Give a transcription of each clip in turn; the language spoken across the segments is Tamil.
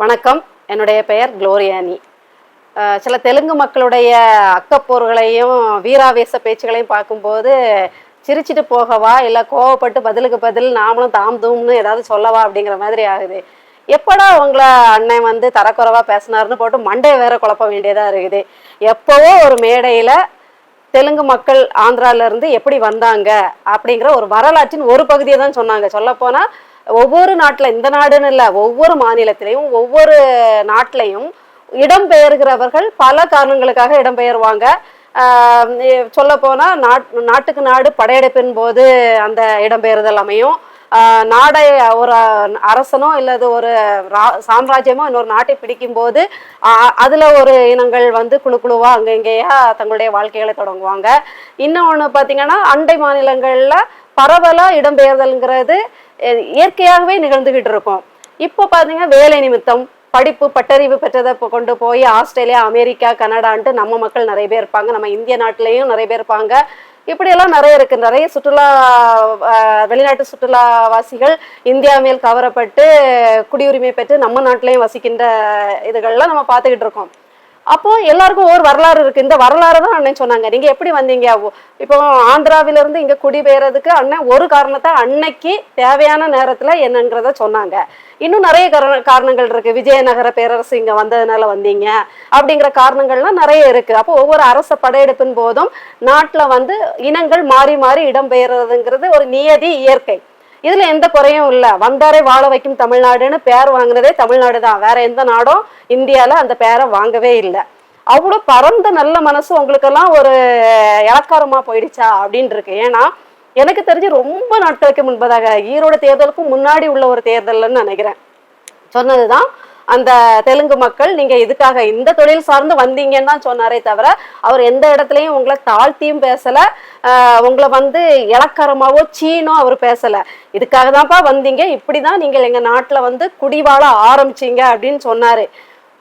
வணக்கம். என்னுடைய பெயர் குளோரியானி. சில தெலுங்கு மக்களுடைய அக்கப்போர்களையும் வீராவேச பேச்சுகளையும் பார்க்கும்போது சிரிச்சிட்டு போகவா இல்லை கோவப்பட்டு பதிலுக்கு பதில் நாமளும் தாம் தூம்னு ஏதாவது சொல்லவா அப்படிங்கிற மாதிரி ஆகுது. எப்படா உங்களை அண்ணன் வந்து தரக்குறைவா பேசினாருன்னு போட்டு மண்டையை வேற குழப்ப வேண்டியதாக இருக்குது. எப்போவோ ஒரு மேடையில் தெலுங்கு மக்கள் ஆந்திரால இருந்து எப்படி வந்தாங்க அப்படிங்கிற ஒரு வரலாற்றின் ஒரு பகுதியை தான் சொன்னாங்க. சொல்லப்போனால் ஒவ்வொரு நாட்டில் இந்த நாடுன்னு இல்லை ஒவ்வொரு மாநிலத்திலையும் ஒவ்வொரு நாட்டிலையும் இடம்பெயர்கிறவர்கள் பல காரணங்களுக்காக இடம்பெயர்வாங்க. சொல்ல போனால் நாட் நாட்டுக்கு நாடு படையெடுப்பின் போது அந்த இடம்பெயர்தல் அமையும். நாடை ஒரு அரசனோ இல்லது ஒரு ரா- சாம்ராஜ்யமோ இன்னொரு நாட்டை பிடிக்கும் போது அதில் ஒரு இனங்கள் வந்து குழு குழுவாக அங்கங்கேயா தங்களுடைய வாழ்க்கைகளை தொடங்குவாங்க. இன்னொன்று பார்த்தீங்கன்னா அண்டை மாநிலங்களில் பரவலாக இடம்பெயர்தல்ங்கிறது இயற்கையாகவே நிகழ்ந்துகிட்டு இருக்கும் இப்போ பார்த்தீங்கன்னா வேலை நிமித்தம் படிப்பு பட்டறிவு பெற்றதை இப்போ கொண்டு போய் ஆஸ்திரேலியா அமெரிக்கா கனடான்ட்டு நம்ம மக்கள் நிறைய பேர் இருப்பாங்க. நம்ம இந்திய நாட்டிலையும் நிறைய பேர் இருப்பாங்க. இப்படியெல்லாம் நிறைய இருக்கு. நிறைய சுற்றுலா வெளிநாட்டு சுற்றுலாவாசிகள் இந்தியா மேல் கவரப்பட்டு குடியுரிமை பெற்று நம்ம நாட்டிலையும் வசிக்கின்ற இதுகள்லாம் நம்ம பார்த்துக்கிட்டு இருக்கோம் அப்போ எல்லாருக்கும் ஒரு வரலாறு இருக்கு. இந்த வரலாறு தான் அண்ணன் சொன்னாங்க. நீங்க எப்படி வந்தீங்க? இப்போ ஆந்திராவில இருந்து இங்க குடிபெயர்றதுக்கு அண்ணன் ஒரு காரணத்தை அன்னைக்கு தேவையான நேரத்துல என்னங்கிறத சொன்னாங்க. இன்னும் நிறைய காரண காரணங்கள் இருக்கு. விஜயநகர பேரரசு இங்க வந்ததுனால வந்தீங்க அப்படிங்கிற காரணங்கள்லாம் நிறைய இருக்கு. அப்போ ஒவ்வொரு அரச படையெடுப்பின் போதும் நாட்டுல வந்து இனங்கள் மாறி மாறி இடம்பெயர்றதுங்கிறது ஒரு நியதி இயற்கை. இதுல எந்த குறையும் இல்ல. வந்தாரே வாழ வைக்கும் தமிழ்நாடுன்னு பேர் வாங்குனதே தமிழ்நாடு தான். வேற எந்த நாடும் இந்தியால அந்த பேரை வாங்கவே இல்லை. அவ்வளோ பரந்த நல்ல மனசு உங்களுக்கெல்லாம் ஒரு இலக்காரமா போயிடுச்சா அப்படின்னு இருக்கு ஏன்னா எனக்கு தெரிஞ்சு ரொம்ப நாட்களுக்கு முன்பதாக ஈரோடு தேர்தலுக்கும் முன்னாடி உள்ள ஒரு தேர்தல்னு நினைக்கிறேன். சொன்னதுதான் அந்த தெலுங்கு மக்கள் நீங்க இதுக்காக இந்த தொழில் சார்ந்து வந்தீங்கன்னு தான் சொன்னாரே தவிர அவர் எந்த இடத்துலயும் உங்களை தாழ்த்தியும் பேசல. உங்களை வந்து இலக்காரமாவோ சீனோ அவர் பேசல. இதுக்காக தான்ப்பா வந்தீங்க. இப்படிதான் நீங்கள் எங்க நாட்டுல வந்து குடிவாழ ஆரம்பிச்சீங்க அப்படின்னு சொன்னாரு.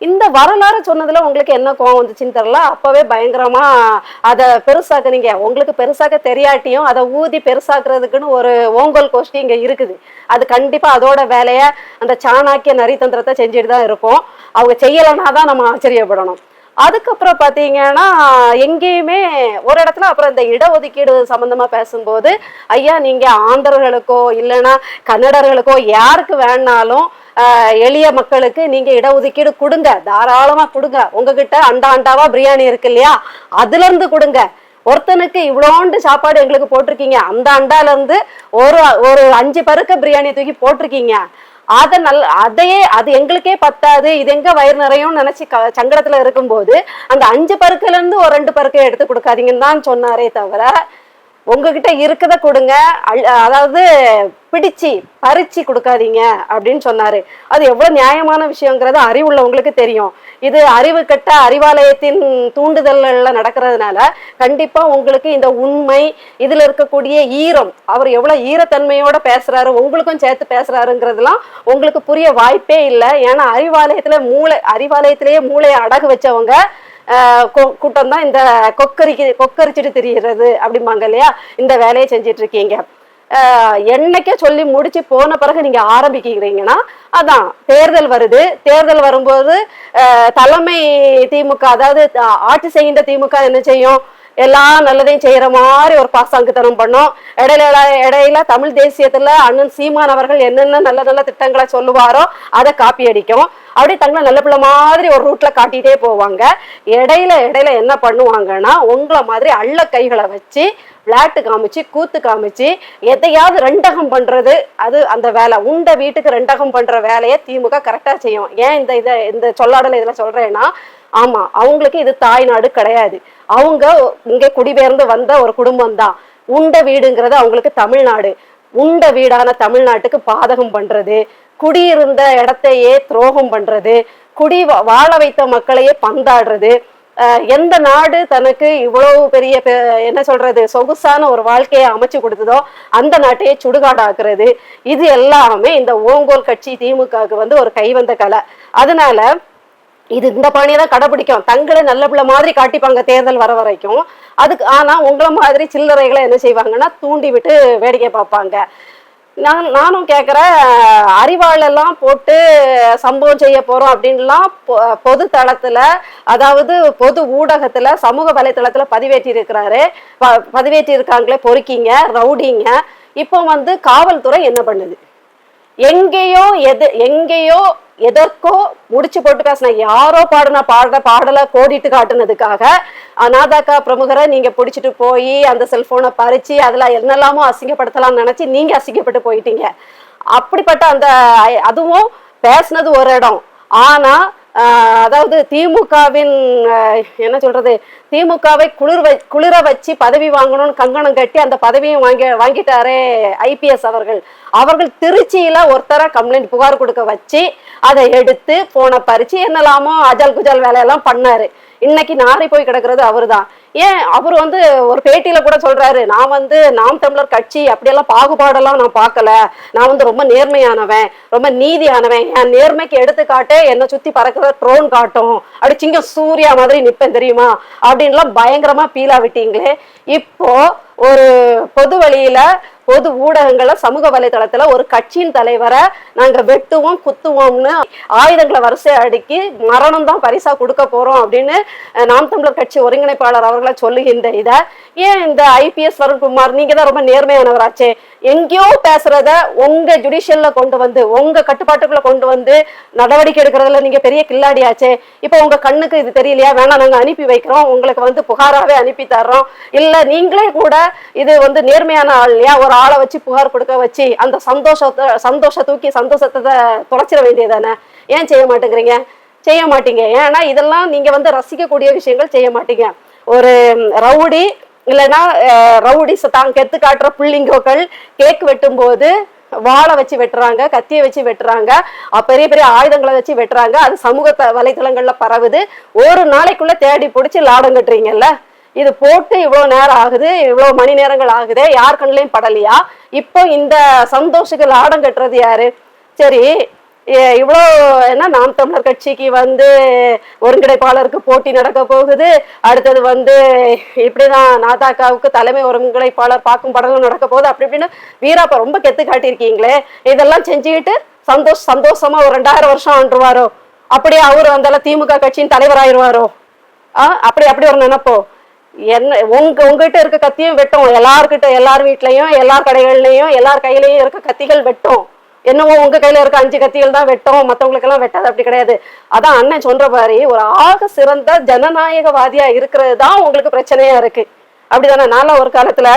இந்த வரலாறு சொன்னதுல உங்களுக்கு என்ன கோவம் வந்துச்சுன்னு தெரியல. அப்பவே பயங்கரமா அதை பெருசாக்குனீங்க உங்களுக்கு பெருசாக்க தெரியாட்டியும் அதை ஊதி பெருசாக்குறதுக்குன்னு ஒரு ஓங்கோல் கோஷ்டி இங்க இருக்குது. அது கண்டிப்பா அதோட வேலைய அந்த சாணாக்கிய நரித்தந்திரத்தை செஞ்சுட்டு தான் இருப்போம் அவங்க செய்யலைன்னா தான் நம்ம ஆச்சரியப்படணும். அதுக்கப்புறம் பார்த்தீங்கன்னா எங்கேயுமே ஒரு இடத்துல அப்புறம் இந்த இடஒதுக்கீடு சம்பந்தமா பேசும்போது ஐயா நீங்க ஆந்திரர்களுக்கோ இல்லைன்னா கன்னடர்களுக்கோ யாருக்கு வேணாலும் எளிய மக்களுக்கு நீங்க இடஒதுக்கீடு கொடுங்க. தாராளமா கொடுங்க. உங்ககிட்ட அண்டா அண்டாவா பிரியாணி இருக்கு இல்லையா? அதுல இருந்து கொடுங்க. ஒருத்தனுக்கு இவ்வளோண்டு சாப்பாடு எங்களுக்கு போட்டிருக்கீங்க. அந்த அண்டால இருந்து ஒரு ஒரு அஞ்சு பருக்க பிரியாணி தூக்கி போட்டிருக்கீங்க. அதை நல்ல அதையே அது எங்களுக்கே பத்தாது. இது எங்க வயிறு நிறையும் நினைச்சு க- சங்கடத்துல இருக்கும்போது அந்த அஞ்சு பருக்குல இருந்து ஒரு ரெண்டு பருக்கை எடுத்து கொடுக்காதீங்கன்னு தான் சொன்னாரே தவிர உங்ககிட்ட இருக்கதை கொடுங்க. அல்- அதாவது பிடிச்சு பறிச்சு கொடுக்காதீங்க அப்படின்னு சொன்னாரு. அது எவ்வளவு நியாயமான விஷயங்கிறது அறிவுள்ளவங்களுக்கு தெரியும். இது அறிவு கட்ட அறிவாலயத்தின் தூண்டுதல்கள்ல நடக்கிறதுனால கண்டிப்பா உங்களுக்கு இந்த உண்மை இதுல இருக்கக்கூடிய ஈரம் அவர் எவ்வளவு ஈரத்தன்மையோட பேசுறாரு உங்களுக்கும் சேர்த்து பேசுறாருங்கிறதுலாம் உங்களுக்கு புரிய வாய்ப்பே இல்லை. ஏன்னா அறிவாலயத்துல மூளை அறிவாலயத்திலேயே மூளையை அடகு வச்சவங்க கூட்டம் தான் இந்த கொக்கரிக்கு கொக்கரிச்சிட்டு திரிகிறது அப்படிம்பாங்க இல்லையா? இந்த வேலையை செஞ்சிட்டு இருக்கீங்க என்னைக்கே சொல்லி முடிச்சு போன பிறகு நீங்க ஆரம்பிக்கிறீங்கன்னா அதான் தேர்தல் வருது. தேர்தல் வரும்போது ஆஹ் தலைமை திமுக அதாவது ஆட்சி செய்கின்ற திமுக என்ன செய்யும்? எல்லா நல்லதையும் செய்யற மாதிரி ஒரு பாசாங்குத்தனம் பண்ணும். இடையில இடையில தமிழ் தேசியத்துல அண்ணன் சீமான் அவர்கள் என்னென்ன நல்ல நல்ல திட்டங்களை சொல்லுவாரோ அதை காப்பி அடிக்கும். அப்படியே தங்களை நல்ல பிள்ளை மாதிரி ஒரு ரூட்ல காட்டிட்டே போவாங்க. இடையில இடையில என்ன பண்ணுவாங்கன்னா உங்களை மாதிரி அள்ள கைகளை வச்சு விளையாட்டு காமிச்சு கூத்து காமிச்சு எதையாவது ரெண்டகம் பண்றது அது அந்த வேலை. உண்ட வீட்டுக்கு ரெண்டகம் பண்ற வேலையை திமுக கரெக்டா செய்யும். ஏன் இந்த இதை இந்த சொல்லாடல இதுல சொல்றேன்னா ஆமா அவங்களுக்கு இது தாய்நாடு கிடையாது. அவங்க இங்க குடிபெயர்ந்து வந்த ஒரு குடும்பம் தான் உண்ட வீடுங்கிறது அவங்களுக்கு தமிழ்நாடு. உண்ட வீடான தமிழ்நாட்டுக்கு பாதகம் பண்றது. குடியிருந்த இடத்தையே துரோகம் பண்றது. குடி வாழ வைத்த மக்களையே பந்தாடுறது. எந்த நாடு தனக்கு இவ்வளவு பெரிய பெ- என்ன சொல்றது சொகுசான ஒரு வாழ்க்கையை அமைச்சு கொடுத்ததோ அந்த நாட்டையே சுடுகாடாக்குறது. இது எல்லாமே இந்த ஓங்கோல் கட்சி திமுகவுக்கு வந்து ஒரு கைவந்த கலை. அதனால இது இந்த பாணியை தான் கடைபிடிக்கும். தங்களை நல்ல பிள்ளை மாதிரி காட்டிப்பாங்க தேர்தல் வர வரைக்கும். அதுக்கு ஆனா உங்களை மாதிரி சில்லறைகளை என்ன செய்வாங்கன்னா தூண்டி விட்டு வேடிக்கை பார்ப்பாங்க. நான் நானும் கேட்குறேன் அறிவாளெல்லாம் போட்டு சம்பவம் செய்ய போகிறோம் அப்படின்லாம் பொ- பொது தளத்தில் அதாவது பொது ஊடகத்தில் சமூக வலைத்தளத்தில் பதிவேற்றியிருக்கிறாரு ப- பதிவேற்றியிருக்காங்களே பொறுக்கிங்க ரவுடிங்க. இப்போ வந்து காவல்துறை என்ன பண்ணுது? எங்கேயோ எது எங்கேயோ எதற்கோ முடிச்சு போட்டு பேசின யாரோ பாடின பாட பாடலை கோடிட்டு காட்டுனதுக்காக அநாதாக்கா பிரமுகரை நீங்க பிடிச்சிட்டு போய் அந்த செல்போனை பறிச்சு அதுல என்னெல்லாமோ அசிங்கப்படுத்தலாம்னு நினைச்சு நீங்க அசிங்கப்பட்டு போயிட்டீங்க. அப்படிப்பட்ட அந்த அதுவும் பேசுனது ஒரு இடம். ஆனா அதாவது திமுகவின் என்ன சொல்றது திமுகவை குளிர் வை குளிர வச்சு பதவி வாங்கணும்னு கங்கணம் கட்டி அந்த பதவியும் வாங்கி வாங்கிட்டாரே ஐபிஎஸ் அவர்கள். அவர்கள் திருச்சியில ஒருத்தரை கம்ப்ளைண்ட் புகார் கொடுக்க வச்சு அதை எடுத்து போனை பறிச்சு என்னெல்லாமோ அஜல் குஜல் வேலையெல்லாம் பண்ணாரு. இன்னைக்கு நாரி போய் கிடக்கிறது அவர்தான். ஏன் அவர் வந்து ஒரு பேட்டியில கூட சொல்றாரு நான் வந்து நாம் தமிழர் கட்சி அப்படியெல்லாம் பாகுபாடெல்லாம் நான் பார்க்கல. நான் வந்து ரொம்ப நேர்மையானவன் ரொம்ப நீதியானவன். என் நேர்மைக்கு எடுத்துக்காட்டே என்னை சுத்தி பறக்கிற ட்ரோன் காட்டும். அப்படி சிங்கம் சூர்யா மாதிரி நிற்பேன் தெரியுமா? அப்படின்லாம் பயங்கரமா பீலா விட்டீங்களே. இப்போ ஒரு பொது வழியில பொது ஊடகங்கள்ல சமூக வலைதளத்துல ஒரு கட்சியின் தலைவரை நாங்க வெட்டுவோம் குத்துவோம்னு ஆயுதங்களை வரிசை அடுக்கி மரணம் தான் பரிசா கொடுக்க போறோம் அப்படின்னு நாம் தமிழர் கட்சி ஒருங்கிணைப்பாளர் அவர்கள் சொல்லுகின்ற இத. ஏன் இந்த ஐபிஎஸ் வருண்குமார்? நீங்க தான் ரொம்ப நேர்மையானவராச்சே. எங்கேயோ பேசுறத உங்க ஜுடிஷியல்ல கொண்டு வந்து உங்க கட்டுப்பாட்டுக்குள்ள கொண்டு வந்து நடவடிக்கை எடுக்கிறதுல நீங்க பெரிய கில்லாடியாச்சே. இப்போ உங்க கண்ணுக்கு இது தெரியலையா? வேணா நாங்க அனுப்பி வைக்கிறோம். உங்களுக்கு வந்து புகாராவே அனுப்பி தர்றோம். இல்ல நீங்களே கூட இது வந்து நேர்மையான ஆள் இல்லையா? ஒரு ஆளை வச்சு புகார் கொடுக்க வச்சு அந்த சந்தோஷத்தை சந்தோஷ தூக்கி சந்தோஷத்தை தொலைச்சிட வேண்டியதானே ஏன் செய்ய மாட்டேங்கிறீங்க? செய்ய மாட்டீங்க. ஏன்னா இதெல்லாம் நீங்க வந்து ரசிக்கக்கூடிய விஷயங்கள் செய்ய மாட்டீங்க. ஒரு ரவுடி இல்லைன்னா ரவுடி ரவுடிஸ் தான் கெத்து காட்டுற புள்ளிங்கோக்கள் கேக் வெட்டும்போது வாழை வச்சு வெட்டுறாங்க கத்தியை வச்சு வெட்டுறாங்க பெரிய பெரிய ஆயுதங்களை வச்சு வெட்டுறாங்க அது சமூக த- பரவுது. ஒரு நாளைக்குள்ள தேடி பிடிச்சி லாடம் கட்டுறீங்கல்ல? இது போட்டு இவ்வளவு நேரம் ஆகுது இவ்வளவு மணி நேரங்கள் ஆகுது யார் கண்ணிலையும் படலையா? இப்போ இந்த சந்தோஷுக்கு லாடம் கட்டுறது யாரு? சரி இவ்வளோ என்ன நாம் தமிழர் கட்சிக்கு வந்து ஒருங்கிணைப்பாளருக்கு போட்டி நடக்க போகுது. அடுத்தது வந்து இப்படிதான் நாதாக்காவுக்கு தலைமை ஒருங்கிணைப்பாளர் பார்க்கும் படங்களும் நடக்க போகுது. அப்படி இப்படின்னு வீராப்பா ரொம்ப கெத்து காட்டியிருக்கீங்களே. இதெல்லாம் செஞ்சுக்கிட்டு சந்தோஷ் சந்தோஷமா ஒரு ரெண்டாயிரம் வருஷம் ஆண்டுருவாரோ? அப்படியே அவரு வந்தால திமுக கட்சியின் தலைவர் ஆயிடுவாரோ ஆ அப்படி அப்படி ஒரு நினைப்போ? என்ன உங்க உங்ககிட்ட இருக்க கத்தியும் வெட்டும். எல்லார்கிட்ட எல்லார் வீட்லயும் எல்லார் கடைகள்லயும் எல்லார் கையிலயும் இருக்க கத்திகள் வெட்டும். என்னவோ உங்க கையில இருக்க அஞ்சு கத்திகள் தான் வெட்டும் மத்தவங்களுக்கு எல்லாம் வெட்டாது அப்படி கிடையாது. அதான் அண்ணன் சொல்ற மாதிரி ஒரு ஆக சிறந்த ஜனநாயகவாதியா இருக்கிறது தான் உங்களுக்கு பிரச்சனையா இருக்கு. அப்படிதானே? நான்லாம் ஒரு காலத்துல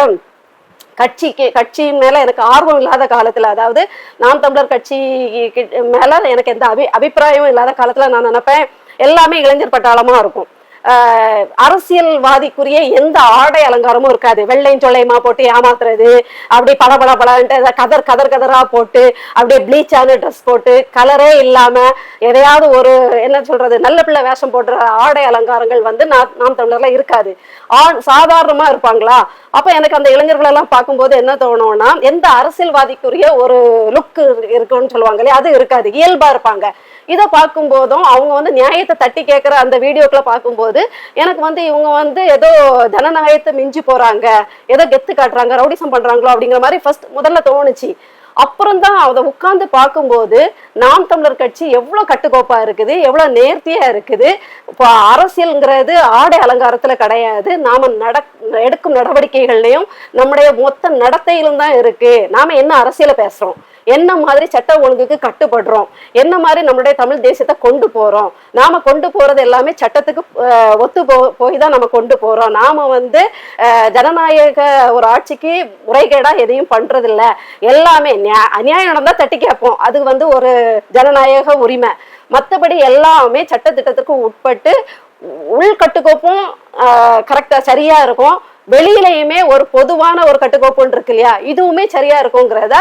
கட்சிக்கு கட்சியின் மேல எனக்கு ஆர்வம் இல்லாத காலத்துல அதாவது நாம் தமிழர் கட்சி கிட்ட- மேல எனக்கு எந்த அபி அபிப்பிராயமும் இல்லாத காலத்துல நான் நினைப்பேன் எல்லாமே இளைஞர் பட்டாளமா இருக்கும். அரசியல்வாதிக்குரிய எந்த ஆடை அலங்காரமும் இருக்காது. வெள்ளையும் சொல்லையுமா போட்டு ஏமாத்துறது அப்படி பல பல பலன்ட்டு கதர் கதர் கதரா போட்டு அப்படியே ப்ளீச்சான ட்ரெஸ் போட்டு கலரே இல்லாம எதையாவது ஒரு என்ன சொல்றது நல்ல பிள்ளை வேஷம் போடுற ஆடை அலங்காரங்கள் வந்து நாம் தமிழர்ல இருக்காது. ஆண் சாதாரணமா இருப்பாங்களா? அப்ப எனக்கு அந்த இளைஞர்கள் எல்லாம் பார்க்கும்போது என்ன தோணும்னா எந்த அரசியல்வாதிக்குரிய ஒரு லுக் இருக்குன்னு சொல்லுவாங்க இல்லையா? அது இருக்காது. இயல்பா இருப்பாங்க. இதை பார்க்கும்போதும் அவங்க வந்து நியாயத்தை தட்டி கேட்குற அந்த வீடியோக்களை பார்க்கும்போது எனக்கு வந்து இவங்க வந்து ஏதோ ஜனநாயகத்தை மிஞ்சி போறாங்க ஏதோ கெத்து காட்டுறாங்க ரவுடிசம் பண்றாங்களோ அப்படிங்கிற மாதிரி ஃபர்ஸ்ட் முதல்ல தோணுச்சு. அப்புறம் தான் அதை உட்கார்ந்து பார்க்கும்போது நாம் தமிழர் கட்சி எவ்வளவு கட்டுக்கோப்பா இருக்குது எவ்வளவு நேர்த்தியா இருக்குது. இப்போ அரசியல்ங்கிறது ஆடை அலங்காரத்துல கிடையாது. நாம நட எடுக்கும் நடவடிக்கைகள்லயும் நம்முடைய மொத்த நடத்தையிலும் தான் இருக்கு. நாம என்ன அரசியலை பேசுறோம்? என்ன மாதிரி சட்ட ஒழுங்குக்கு கட்டுப்படுறோம்? என்ன மாதிரி நம்மளுடைய தமிழ் தேசத்தை கொண்டு போறோம்? நாம கொண்டு போறது எல்லாமே சட்டத்துக்கு ஒத்து போ போய் தான் நம்ம கொண்டு போறோம். நாம வந்து ஜனநாயக ஒரு ஆட்சிக்கு முறைகேடா எதையும் பண்றது இல்ல எல்லாமே நியா- அநியாயம் நடந்தா தட்டி கேட்போம். அது வந்து ஒரு ஜனநாயக உரிமை. மற்றபடி எல்லாமே சட்டத்திட்டத்திற்கு உட்பட்டு உள் கட்டுக்கோப்பும் கரெக்டா சரியா இருக்கும். வெளியிலையுமே ஒரு பொதுவான ஒரு கட்டுக்கோப்புன்னு இருக்கு இல்லையா? இதுவுமே சரியா இருக்குங்கிறத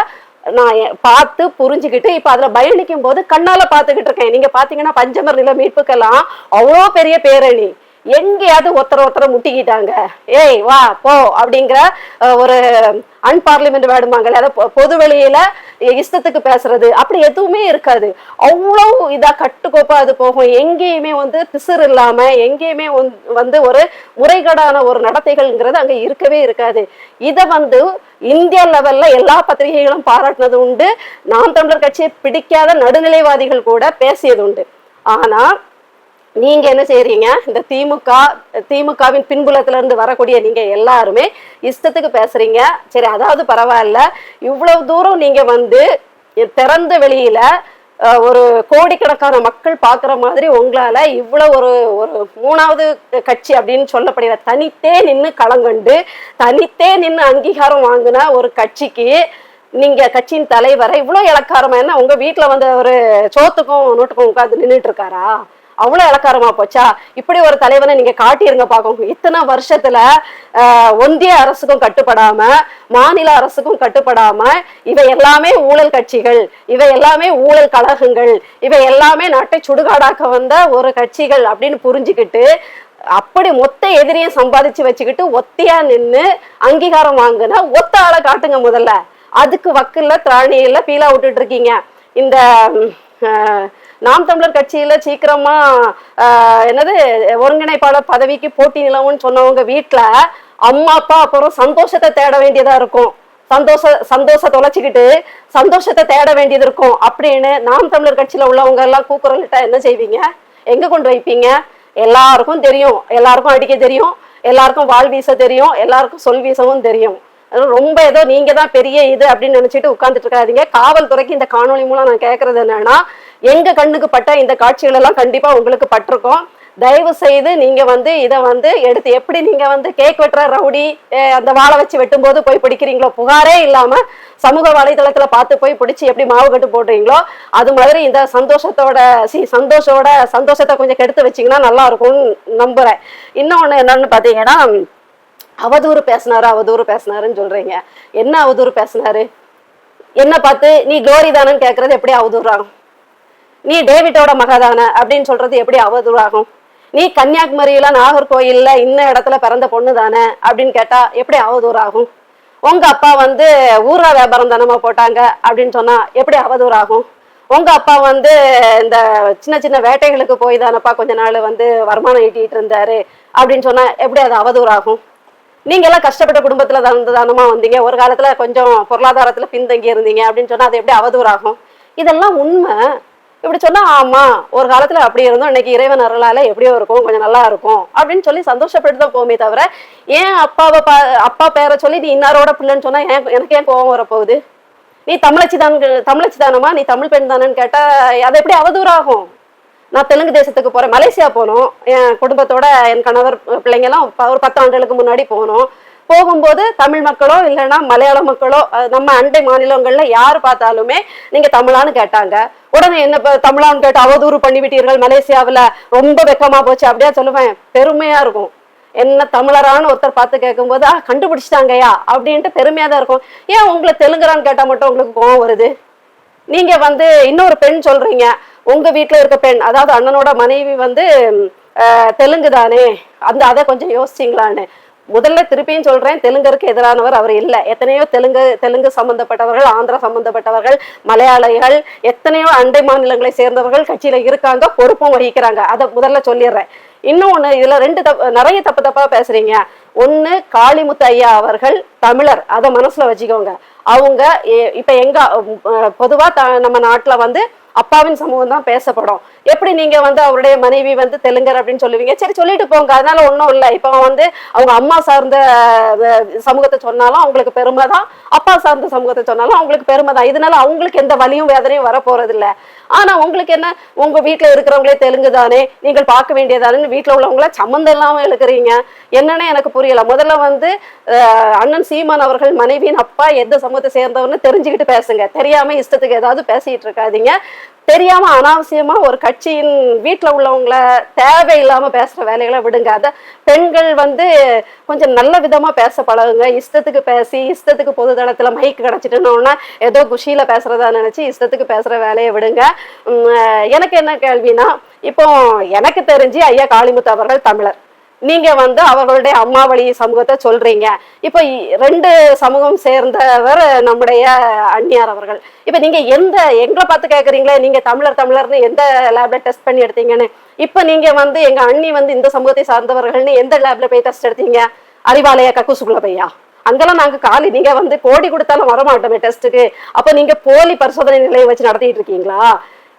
நான் பார்த்து புரிஞ்சுக்கிட்டு இப்போ அதில் பயணிக்கும் போது கண்ணால் பார்த்துக்கிட்டு இருக்கேன். நீங்கள் பார்த்தீங்கன்னா பஞ்சமர் நில மீட்புக்கெல்லாம் அவ்வளோ பெரிய பேரணி. எங்கேயாவது ஒருத்தர் ஒருத்தரை முட்டிக்கிட்டாங்க. ஏய் வா போ அப்படிங்கிற ஒரு அன்பார்லிமெண்ட் வேடுமாங்கல்ல அதை பொது வெளியில இஷ்டத்துக்கு பேசுறது. அப்படி எதுவுமே இருக்காது. அவ்வளவு இதா கட்டுக்கோப்பா அது போகும். எங்கேயுமே வந்து திசர் இல்லாம எங்கேயுமே வந்து- வந்து ஒரு முறைகேடான ஒரு நடத்தைகள்ங்கிறது அங்க இருக்கவே இருக்காது. இதை வந்து இந்தியா லெவல்ல எல்லா பத்திரிகைகளும் பாராட்டினது உண்டு. நாம் தமிழர் கட்சியை பிடிக்காத நடுநிலைவாதிகள் கூட பேசியது உண்டு. ஆனா நீங்க என்ன செய்யறீங்க? இந்த திமுக திமுகவின் பின்புலத்துல இருந்து வரக்கூடிய நீங்க எல்லாருமே இஷ்டத்துக்கு பேசுறீங்க. சரி அதாவது பரவாயில்ல. இவ்வளவு தூரம் நீங்க வந்து திறந்த வெளியில ஒரு கோடிக்கணக்கான மக்கள் பார்க்குற மாதிரி உங்களால இவ்வளவு ஒரு ஒரு மூணாவது கட்சி அப்படின்னு சொல்லப்படுகிற தனித்தே நின்று களங்கண்டு தனித்தே நின்று அங்கீகாரம் வாங்கின ஒரு கட்சிக்கு நீங்க கட்சியின் தலைவரை இவ்வளவு இலக்காரமா என்ன உங்க வீட்டுல வந்த ஒரு சோத்துக்கும் நோட்டுக்கும் உட்காந்து நின்றுட்டு இருக்காரா? அவ்வளோ இலக்காரமா போச்சா? இப்படி ஒரு தலைவனை நீங்க காட்டியிருங்க பார்க்கும் இத்தனை வருஷத்துல ஒந்திய ஒன்றிய அரசுக்கும் கட்டுப்படாம மாநில அரசுக்கும் கட்டுப்படாம இவை எல்லாமே ஊழல் கட்சிகள் இவை எல்லாமே ஊழல் கழகங்கள் இவை எல்லாமே நாட்டை சுடுகாடாக்க வந்த ஒரு கட்சிகள் அப்படின்னு புரிஞ்சுக்கிட்டு அப்படி மொத்த எதிரியும் சம்பாதிச்சு வச்சுக்கிட்டு ஒத்தையா நின்று அங்கீகாரம் வாங்குன ஒத்த ஆளை காட்டுங்க முதல்ல. அதுக்கு வக்குல திராணியில பீலா விட்டுட்டு இருக்கீங்க. இந்த ஆஹ், நாம் தமிழர் கட்சியில சீக்கிரமா என்னது ஒருங்கிணைப்பாளர் பதவிக்கு போட்டி நிலவும்னு சொன்னவங்க வீட்டுல அம்மா அப்பா அப்புறம் சந்தோஷத்தை தேட வேண்டியதா இருக்கும். சந்தோஷ சந்தோஷத்தை தொலைச்சிக்கிட்டு சந்தோஷத்தை தேட வேண்டியது இருக்கும். அப்படின்னு நாம் தமிழர் கட்சியில உள்ளவங்க எல்லாம் கூக்குரலிட்டா என்ன செய்வீங்க? எங்க கொண்டு வைப்பீங்க? எல்லாருக்கும் தெரியும். எல்லாருக்கும் அடிக்க தெரியும். எல்லாருக்கும் வாள் வீச தெரியும். எல்லாருக்கும் சொல் வீசவும் தெரியும். அது ரொம்ப ஏதோ நீங்க தான் பெரிய இது அப்படின்னு நினைச்சிட்டு உட்காந்துட்டு இருக்காதீங்க. காவல்துறைக்கு இந்த காணொளி மூலம் நான் கேட்கறது என்னன்னா எங்க கண்ணுக்கு பட்ட இந்த காட்சிகள் எல்லாம் கண்டிப்பா உங்களுக்கு பட்டிருக்கும். தயவு செய்து நீங்க வந்து இதை வந்து எடுத்து எப்படி நீங்க வந்து கேக் வெட்டுற ரவுடி அந்த வாழை வச்சு வெட்டும்போது போய் பிடிக்கிறீங்களோ? புகாரே இல்லாம சமூக வலைதளத்துல பார்த்து போய் பிடிச்சி எப்படி மாவு கட்டு போடுறீங்களோ? அது மாதிரி இந்த சந்தோஷத்தோட சி சந்தோஷோட சந்தோஷத்தை கொஞ்சம் கெடுத்து வச்சீங்கன்னா நல்லா இருக்கும்னு நம்புறேன். இன்னொன்னு என்னன்னு பாத்தீங்கன்னா அவதூறு பேசினாரு அவதூறு பேசினாருன்னு சொல்றீங்க. என்ன அவதூறு பேசினாரு? என்ன பார்த்து நீ கோரி தானன்னு கேட்கறது எப்படி அவதூறாகும் நீ டேவிட்டோட மகதான அப்படின்னு சொல்றது எப்படி அவதூறாகும்? நீ கன்னியாகுமரியில நாகர்கோயில்ல இன்ன இடத்துல பிறந்த பொண்ணு தானே அப்படின்னு கேட்டா எப்படி அவதூறாகும்? உங்க அப்பா வந்து ஊரா வியாபாரம் தானமா போட்டாங்க அப்படின்னு சொன்னா எப்படி அவதூறாகும்? உங்க அப்பா வந்து இந்த சின்ன சின்ன வேட்டைகளுக்கு போய் தானப்பா கொஞ்ச நாள் வந்து வருமானம் ஈட்டிட்டு இருந்தாரு அப்படின்னு சொன்னா எப்படி அது அவதூறாகும்? நீங்க எல்லாம் கஷ்டப்பட்ட குடும்பத்துல தான் தானமா வந்தீங்க. ஒரு காலத்துல கொஞ்சம் பொருளாதாரத்துல பின்தங்கி இருந்தீங்க அப்படின்னு சொன்னா அது எப்படி அவதூறாகும்? இதெல்லாம் உண்மை. இப்படி சொன்னா ஆமா ஒரு காலத்துல அப்படி இருந்தோம். இன்னைக்கு இறைவன் அருளால எப்படியோ இருக்கும் கொஞ்சம் நல்லா இருக்கும் அப்படின்னு சொல்லி சந்தோஷப்பட்டு தான் போமே தவிர ஏன் அப்பாவை பா அப்பா பேரை சொல்லி நீ இன்னாரோட பிள்ளைன்னு சொன்னா ஏன் எனக்கு ஏன் கோவம் வரப்போகுது? நீ தமிழச்சி தான் தமிழச்சி தானமா நீ தமிழ் பெண் தானேன்னு கேட்டா அது எப்படி அவதூறாகும்? நான் தெலுங்கு தேசத்துக்கு போறேன் மலேசியா போனோம். என் குடும்பத்தோட என் கணவர் பிள்ளைங்க எல்லாம் ஒரு பத்து ஆண்டுகளுக்கு முன்னாடி போனோம். போகும்போது தமிழ் மக்களோ இல்லைன்னா மலையாள மக்களோ நம்ம அண்டை மாநிலங்கள்ல யார் பார்த்தாலுமே நீங்க தமிழான்னு கேட்டாங்க. உடனே என்ன தமிழான்னு கேட்டு அவதூறு பண்ணி விட்டீர்கள் ரொம்ப வெக்கமா போச்சு அப்படியா சொல்லுவேன். பெருமையா இருக்கும். என்ன தமிழரான்னு ஒருத்தர் பார்த்து கேட்கும்போது ஆ கண்டுபிடிச்சிட்டாங்கய்யா அப்படின்ட்டு பெருமையா தான் இருக்கும். ஏன் உங்களை தெலுங்குறான்னு கேட்டா மட்டும் உங்களுக்கு கோவம் வருது? நீங்க வந்து இன்னொரு பெண் சொல்றீங்க. உங்க வீட்டில் இருக்க பெண் அதாவது அண்ணனோட மனைவி வந்து தெலுங்கு தானே அந்த அதை கொஞ்சம் யோசிச்சிங்களான்னு. முதல்ல திருப்பியும் சொல்றேன் தெலுங்கருக்கு எதிரானவர் அவர் இல்லை. எத்தனையோ தெலுங்கு தெலுங்கு சம்பந்தப்பட்டவர்கள் ஆந்திரா சம்பந்தப்பட்டவர்கள் மலையாளிகள் எத்தனையோ அண்டை மாநிலங்களை சேர்ந்தவர்கள் கட்சியில இருக்காங்க பொறுப்பும் வகிக்கிறாங்க. அதை முதல்ல சொல்லிடுறேன். இன்னும் ஒன்று இதுல ரெண்டு தப்பு நிறைய தப்பு தப்பா பேசுறீங்க. ஒன்று காளிமுத்து ஐயா அவர்கள் தமிழர். அதை மனசுல வச்சுக்கோங்க. அவங்க இப்போ இப்ப எங்க பொதுவா த- நம்ம நாட்டுல வந்து அப்பாவின் சமூகம் தான் பேசப்படும். எப்படி நீங்க வந்து அவருடைய மனைவி வந்து தெலுங்கர் அப்படின்னு சொல்லுவீங்க? சரி சொல்லிட்டு போங்க. அதனால ஒன்றும் இல்லை. இப்போ வந்து அவங்க அம்மா சார்ந்த சமூகத்தை சொன்னாலும் அவங்களுக்கு பெருமை தான். அப்பா சார்ந்த சமூகத்தை சொன்னாலும் அவங்களுக்கு பெருமை தான். இதனால அவங்களுக்கு எந்த வலியும் வேதனையும் வர போறது இல்லை ஆனா உங்களுக்கு என்ன? உங்க வீட்டுல இருக்கிறவங்களே தெலுங்கு தானே? நீங்கள் பார்க்க வேண்டியதானு? வீட்டுல உள்ளவங்கள சம்மந்தம் இல்லாம எழுக்கிறீங்க என்னன்னு எனக்கு புரியல. முதல்ல வந்து அண்ணன் சீமான் அவர்கள் மனைவியின் அப்பா எந்த சமூகத்தை சேர்ந்தவர்னு தெரிஞ்சுக்கிட்டு பேசுங்க. தெரியாம இஷ்டத்துக்கு ஏதாவது பேசிட்டு இருக்காதீங்க. தெரியாம அனாவசியமா ஒரு கட்சியின் வீட்டுல உள்ளவங்கள தேவையில்லாம பேசுற வேலைகளை விடுங்க. அத பெண்கள் வந்து கொஞ்சம் நல்ல விதமா பேச பழகுங்க. இஷ்டத்துக்கு பேசி இஷ்டத்துக்கு பொது தளத்துல மைக் கிடைச்சிட்டுனோன்னா ஏதோ குஷியில பேசுறதா நினைச்சு இஷ்டத்துக்கு பேசுற வேலையை விடுங்க. எனக்கு என்ன கேள்வினா இப்போ எனக்கு தெரிஞ்சு ஐயா காளிமுத்து அவர்கள் தமிழர். நீங்க வந்து அவர்களுடைய அம்மா வழி சமூகத்தை சொல்றீங்க. இப்ப ரெண்டு சமூகம் சேர்ந்தவர் நம்முடைய அந்நியார் அவர்கள். இப்ப நீங்க எந்த எங்களை பார்த்து கேக்குறீங்களே நீங்க தமிழர் தமிழர்னு எந்த லேப்ல டெஸ்ட் பண்ணி எடுத்தீங்கன்னு? இப்ப நீங்க வந்து எங்க அண்ணி வந்து இந்த சமூகத்தை சார்ந்தவர்கள்னு எந்த லேப்ல போய் டெஸ்ட் எடுத்தீங்க? அறிவாலய கக்கூசுக்குள்ள பையா அங்கெல்லாம் நாங்க காலி. நீங்க வந்து கோடி கொடுத்தாலும் வரமாட்டோமே டெஸ்ட்டுக்கு அப்ப நீங்க போலி பரிசோதனை நிலையம் வச்சு நடத்திட்டு இருக்கீங்களா?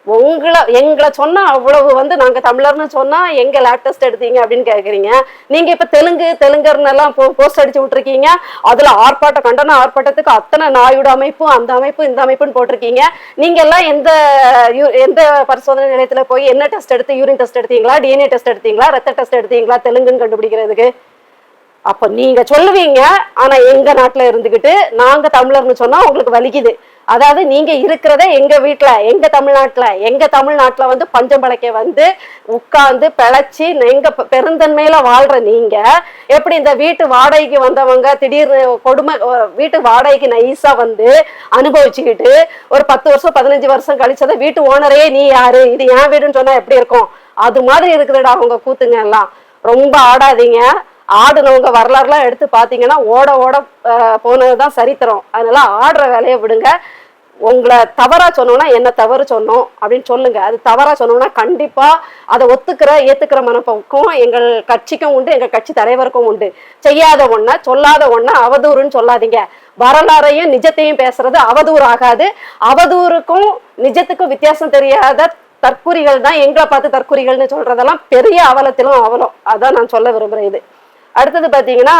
உங்களை எங்களை சொன்னா அவ்வளவு வந்து நாங்க தமிழர்னு சொன்னா எங்க லேட்டஸ்ட் எடுத்தீங்க அப்படின்னு கேக்குறீங்க. நீங்க இப்ப தெலுங்கு தெலுங்கர்னு எல்லாம் போஸ்ட் அடிச்சு விட்டுருக்கீங்க. அதுல ஆர்ப்பாட்ட கண்டன ஆர்ப்பாட்டத்துக்கு அத்தனை நாயுடு அமைப்பு அந்த அமைப்பு இந்த அமைப்புன்னு போட்டிருக்கீங்க. நீங்க எல்லாம் எந்த யூ- எந்த பரிசோதனை நிலையத்துல போய் என்ன டெஸ்ட் எடுத்து யூரின் டெஸ்ட் எடுத்தீங்களா டிஎன்ஏ டெஸ்ட் எடுத்தீங்களா ரத்த டெஸ்ட் எடுத்தீங்களா தெலுங்குன்னு கண்டுபிடிக்கிறதுக்கு? அப்ப நீங்க சொல்லுவீங்க ஆனா எங்க நாட்டுல இருந்துகிட்டு நாங்க தமிழர்னு சொன்னா உங்களுக்கு வலிக்குது. அதாவது நீங்க இருக்கிறதே எங்க வீட்டுல எங்க தமிழ்நாட்டுல எங்க தமிழ்நாட்டுல வந்து பஞ்சம் பழைக்க வந்து உட்கார்ந்து பிழைச்சி எங்க பெருந்தன்மையில வாழ்ற நீங்க எப்படி இந்த வீட்டு வாடகைக்கு வந்தவங்க திடீர்னு கொடுமை வீட்டு வாடகைக்கு நைஸா வந்து அனுபவிச்சுக்கிட்டு ஒரு பத்து வருஷம் பதினஞ்சு வருஷம் கழிச்சதை வீட்டு ஓனரே நீ யாரு? இது என் வீடுன்னு சொன்னா எப்படி இருக்கும்? அது மாதிரி இருக்குதுடா அவங்க கூத்துங்க எல்லாம். ரொம்ப ஆடாதீங்க. ஆடுனவங்க வரலாறுலாம் எடுத்து பார்த்தீங்கன்னா ஓட ஓட போனது போனதுதான் சரித்திரம். அதனால ஆடுற வேலையை விடுங்க. உங்களை தவறா சொன்னோம்னா என்ன தவறு சொன்னோம் அப்படின்னு சொல்லுங்க. அது தவறா சொன்னோம்னா கண்டிப்பா அதை ஒத்துக்கிற ஏத்துக்கிற மனப்போக்கும் எங்கள் கட்சிக்கும் உண்டு எங்கள் கட்சி தலைவருக்கும் உண்டு. செய்யாத ஒன்றை சொல்லாத ஒன்றை அவதூறுன்னு சொல்லாதீங்க. வரலாறையும் நிஜத்தையும் பேசுறது அவதூறு ஆகாது. அவதூறுக்கும் நிஜத்துக்கும் வித்தியாசம் தெரியாத தற்குறிகள் தான் எங்களை பார்த்து தற்குறிகள்னு சொல்றதெல்லாம் பெரிய அவலத்திலும் அவலம். அதான் நான் சொல்ல விரும்புறேன் இது. அடுத்தது பாத்தீங்கன்னா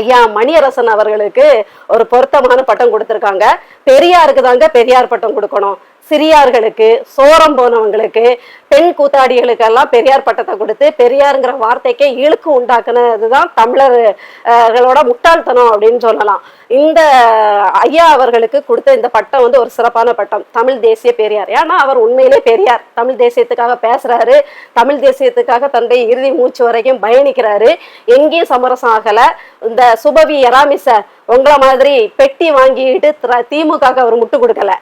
ஐயா மணியரசன் அவர்களுக்கு ஒரு பொருத்தமான பட்டம் கொடுத்துருக்காங்க. பெரியாருக்கு தாங்க பெரியார் பட்டம் கொடுக்கணும். சிறியார்களுக்கு சோரம் போனவங்களுக்கு பெண் கூத்தாடிகளுக்கெல்லாம் பெரியார் பட்டத்தை கொடுத்து பெரியாருங்கிற வார்த்தைக்கே இழுக்கு உண்டாக்குனதுதான் தமிழர்களோட முட்டாள்தனம் அப்படின்னு சொல்லலாம். இந்த ஐயா அவர்களுக்கு கொடுத்த இந்த பட்டம் வந்து ஒரு சிறப்பான பட்டம். தமிழ் தேசிய பெரியார். ஏன்னா அவர் உண்மையிலே பெரியார். தமிழ் தேசியத்துக்காக பேசுறாரு. தமிழ் தேசியத்துக்காக தன்னுடைய இறுதி மூச்சு வரைக்கும் பயணிக்கிறாரு. எங்கேயும் சமரசம் ஆகல. இந்த சுபவி எராமிச உங்களை மாதிரி பெட்டி வாங்கிட்டு திமுக அவர் முட்டு கொடுக்கல.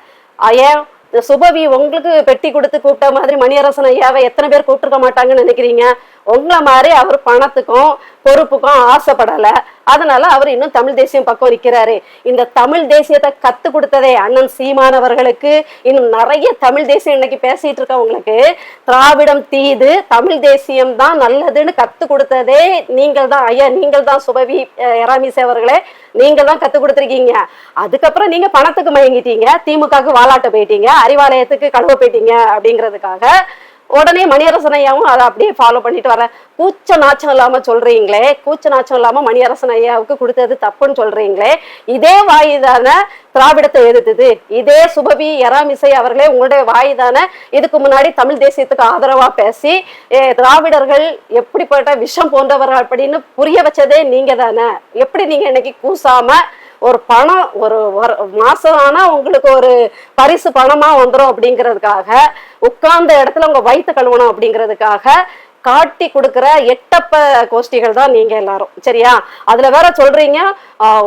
ஏன் சுபவி உங்களுக்கு பெட்டி கொடுத்து கூப்பிட்ட மாதிரி மணியரசன் ஐயாவை எத்தனை பேர் கூப்பிட்டுருக்க மாட்டாங்கன்னு நினைக்கிறீங்க? உங்களை மாதிரி அவர் பணத்துக்கும் பொறுப்புக்கும் ஆசைப்படல. அதனால அவர் இன்னும் தமிழ் தேசியம் பக்கம் நிற்கிறாரு இந்த தமிழ் தேசியத்தை கத்து கொடுத்ததே அண்ணன் சீமானவர்களுக்கு இன்னும் நிறைய தமிழ் தேசியம் இன்னைக்கு பேசிட்டு இருக்கவங்களுக்கு திராவிடம் தீது தமிழ் தேசியம் தான் நல்லதுன்னு கத்து கொடுத்ததே நீங்கள் தான். ஐயா நீங்கள் தான் சுபவி அஹ், எராமிசே அவர்களே. நீங்கள் தான் கத்து கொடுத்துருக்கீங்க. அதுக்கப்புறம் நீங்க பணத்துக்கு மயங்கிட்டீங்க. திமுகவுக்கு வாலாட்ட போயிட்டீங்க. அறிவாலயத்துக்கு கழுவ போயிட்டீங்க அப்படிங்கிறதுக்காக உடனே மணியரசனையாவும் அதை அப்படியே ஃபாலோ பண்ணிட்டு வர கூச்ச நாச்சம் இல்லாம சொல்றீங்களே கூச்ச நாச்சம் இல்லாம மணியரசன் ஐயாவுக்கு கொடுத்தது தப்புன்னு சொல்றீங்களே இதே வாயுதான திராவிடத்தை எதிர்த்தது. இதே சுபவி எராமிசை அவர்களே உங்களுடைய வாயுதான தானே இதுக்கு முன்னாடி தமிழ் தேசியத்துக்கு ஆதரவா பேசி திராவிடர்கள் எப்படிப்பட்ட விஷம் போன்றவர்கள் அப்படின்னு புரிய வச்சதே நீங்க தானே. எப்படி நீங்க இன்னைக்கு கூசாம ஒரு பணம் ஒரு மாசம் ஆனா உங்களுக்கு ஒரு பரிசு பணமா வந்துடும் அப்படிங்கிறதுக்காக உட்கார்ந்த இடத்துல உங்க வயிற்று கழுவணும் அப்படிங்கிறதுக்காக காட்டி கொடுக்குற எட்டப்ப கோஷ்டிகள் தான் நீங்க எல்லாரும். சரியா? அதுல வேற சொல்றீங்க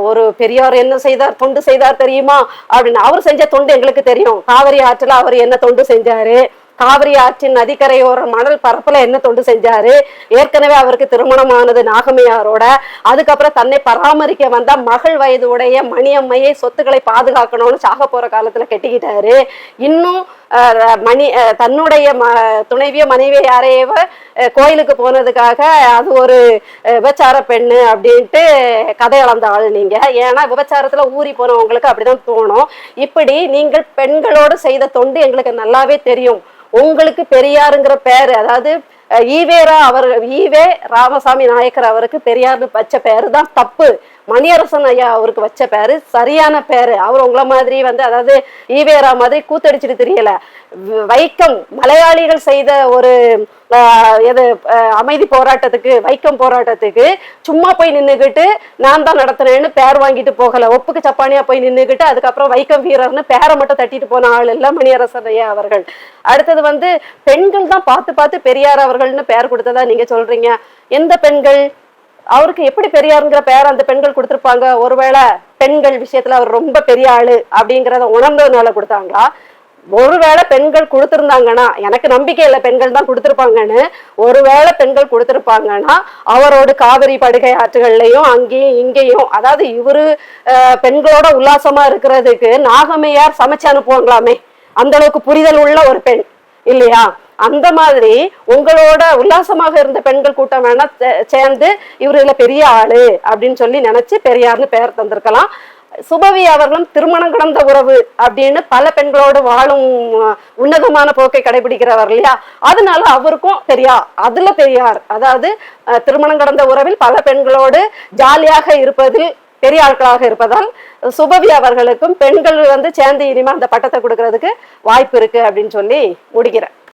ஒரு பெரியார் என்ன செய்தார்? தொண்டு செய்தார் தெரியுமா? அப்படின்னு. அவர் செஞ்ச தொண்டு எங்களுக்கு தெரியும். காவிரி ஆற்றுல அவர் என்ன தொண்டு செஞ்சாரு? காவிரி ஆற்றின் நதிக்கரையோர மணல் பரப்புல என்ன தொண்டு செஞ்சாரு? ஏற்கனவே அவருக்கு திருமணமானது நாகமையாரோட. அதுக்கப்புறம் தன்னை பராமரிக்க வந்த மகள் வயது உடைய மணியம்மையை சொத்துக்களை பாதுகாக்கணும்னு சாக போற காலத்துல கெட்டிக்கிட்டாரு. இன்னும் மணி தன்னுடைய ம துணைவிய மனைவியாரையவ யாரையவ கோயிலுக்கு போனதுக்காக அது ஒரு விபச்சார பெண்ணு அப்படின்ட்டு கதை அளந்த ஆள் நீங்க. ஏன்னா விபச்சாரத்துல ஊறி போனவங்களுக்கு அப்படிதான் தோணும். இப்படி நீங்கள் பெண்களோடு செய்த தொண்டு எங்களுக்கு நல்லாவே தெரியும். உங்களுக்கு பெரியாருங்கிற பேரு அதாவது ஈவேரா அவர் ஈவே ராமசாமி நாயக்கர் அவருக்கு பெரியார்னு வச்ச பேரு தான் தப்பு. மணியரசன் ஐயா அவருக்கு வச்ச பேரு சரியான பேரு. அவர் உங்களை மாதிரி வந்து அதாவது ஈவேரா மாதிரி கூத்தடிச்சிட்டு தெரியல. வைக்கம் மலையாளிகள் செய்த ஒரு எது அமைதி போராட்டத்துக்கு வைக்கம் போராட்டத்துக்கு சும்மா போய் நின்றுக்கிட்டு நான் தான் நடத்துனேன்னு பேர் வாங்கிட்டு போகல. ஒப்புக்கு சப்பானியா போய் நின்றுக்கிட்டு அதுக்கப்புறம் வைக்கம் வீரர்னு பேரை மட்டும் தட்டிட்டு போன ஆள் இல்ல மணியரசன் ஐயா அவர்கள். அடுத்தது வந்து பெண்கள் தான் பார்த்து பார்த்து பெரியார் அவர்கள்னு பேர் கொடுத்ததா நீங்க சொல்றீங்க. எந்த பெண்கள்? அவருக்கு எப்படி பெரியாருங்கிற பேர் அந்த பெண்கள் கொடுத்திருப்பாங்க? ஒருவேளை பெண்கள் விஷயத்துல அவர் ரொம்ப பெரிய ஆளு அப்படிங்கறத உணர்ந்ததுனால கொடுத்தாங்களா? ஒருவேளை பெண்கள் கொடுத்திருந்தாங்கன்னா எனக்கு நம்பிக்கை இல்லை பெண்கள் தான் கொடுத்திருப்பாங்கன்னு. ஒருவேளை பெண்கள் கொடுத்திருப்பாங்கன்னா அவரோட காவிரி படுகை ஆற்றுகள்லையும் அங்கேயும் இங்கேயும் அதாவது இவரு பெண்களோட உல்லாசமா இருக்கிறதுக்கு நாகமையார் சமைச்சு அனுப்புவாங்களாமே. அந்த அளவுக்கு புரிதல் உள்ள ஒரு பெண் இல்லையா? அந்த மாதிரி உங்களோட உல்லாசமாக இருந்த பெண்கள் கூட்டம் வேணா சே- சேர்ந்து இவரு இதுல பெரிய ஆளு அப்படின்னு சொல்லி நினைச்சு பெரியார்னு பெயர் தந்திருக்கலாம். சுபவி அவர்களும் திருமணம் கடந்த உறவு அப்படின்னு பல பெண்களோடு வாழும் உன்னதமான போக்கை கடைபிடிக்கிறவர் இல்லையா? அதனால அவருக்கும் பெரியார் அதுல பெரியார் அதாவது திருமணம் கடந்த உறவில் பல பெண்களோடு ஜாலியாக இருப்பதில் பெரிய ஆட்களாக இருப்பதால் சுபவி அவர்களுக்கும் பெண்கள் வந்து சேர்ந்து இனிமே அந்த பட்டத்தை கொடுக்கறதுக்கு வாய்ப்பு இருக்கு அப்படின்னு சொல்லி முடிக்கிறேன்.